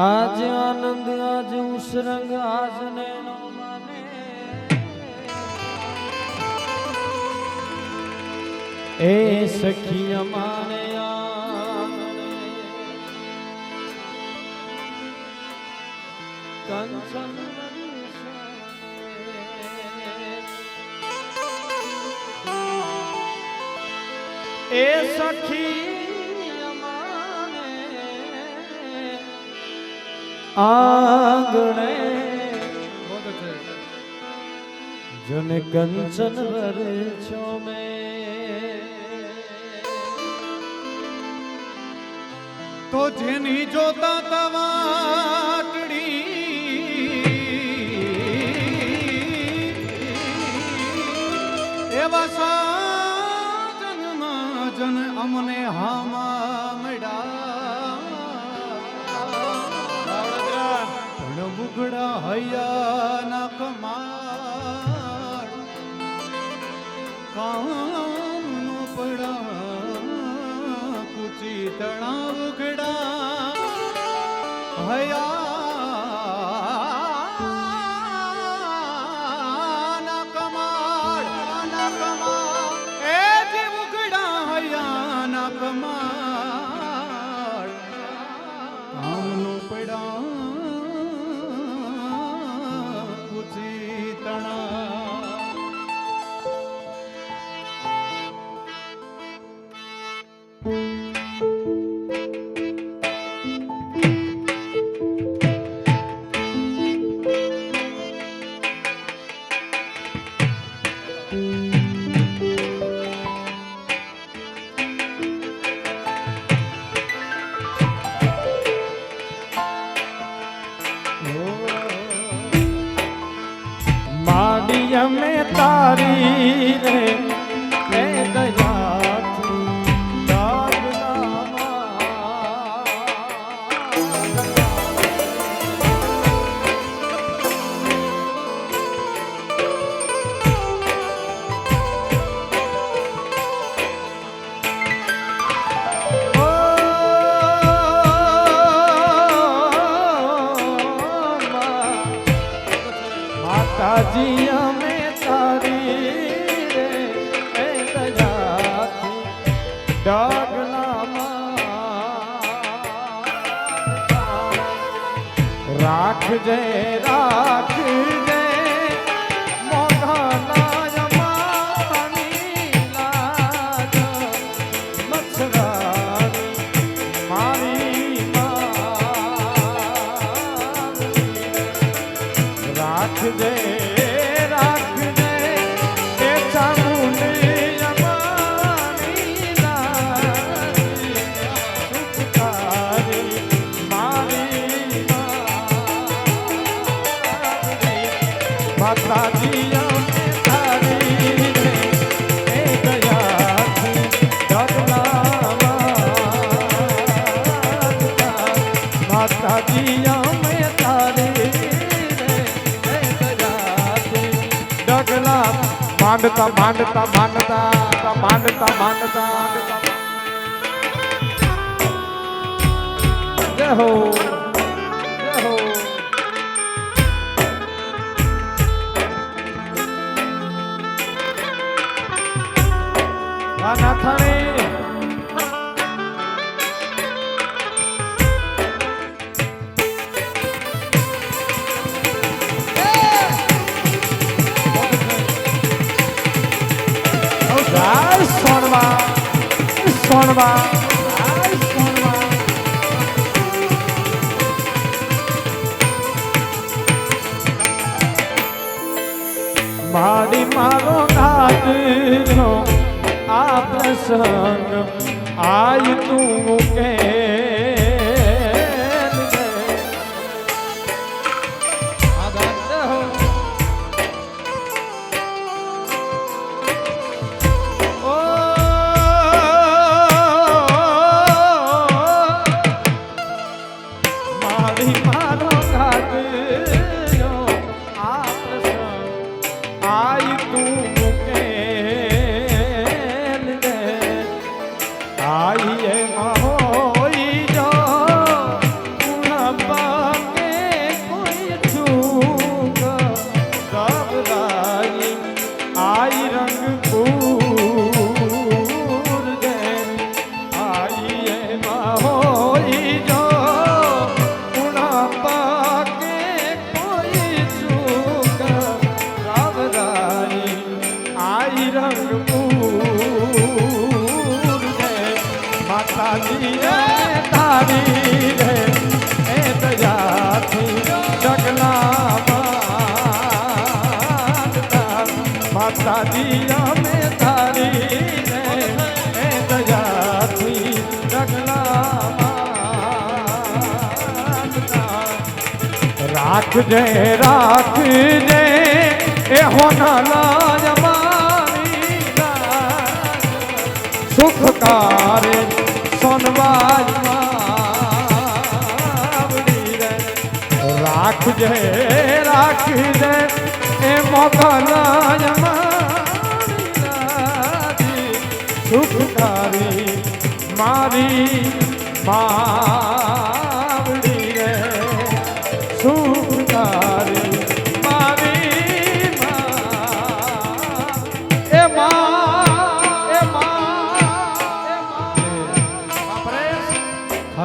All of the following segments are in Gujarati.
આજ આનંદ આજ ઉસરંગ આજ નૈનો માને. એ સખી આંગણે. કંચન એ સખી આંગણે જન કંચન વરે છો મેં. તો જેની જોતા તવાટડી એવા સાજનમાં જન અમને હામા બુગડા હૈયા ના કામ નો પડા કુચી તણાવ ઉઘડા હયા માંડતા માંડતા માંડતા માંડતા માંડતા. જય હો. સોનવા. મારી મારો નાદનો આ પ્રસંગ આય તું મારી કાગયો આ રાખજે રાખજે એ મારી લાજ. સુખકારે રે રાખજે રાખજે, એ મોકલાજ મારી લાજી. સુખકારી મારી માવડી રે સુખકારી મારી માં એ માં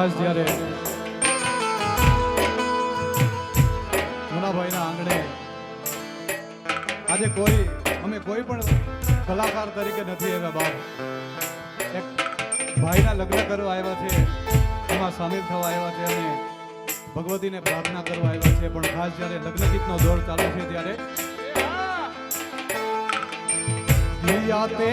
ખાસ જ્યારે મુનાભાઈના આંગણે આજે કોઈ, અમે કોઈ પણ કલાકાર તરીકે નથી આવ્યા બાપ એક ભાઈના લગ્ન કરવા આવ્યા છે, એમાં સામેલ થવા આવ્યા છે અને ભગવતીને પ્રાર્થના કરવા આવ્યા છે. પણ ખાસ જ્યારે લગ્ન ગીતનો દોર ચાલુ છે ત્યારે પિયા તે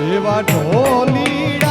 એવા ઢોલીડાને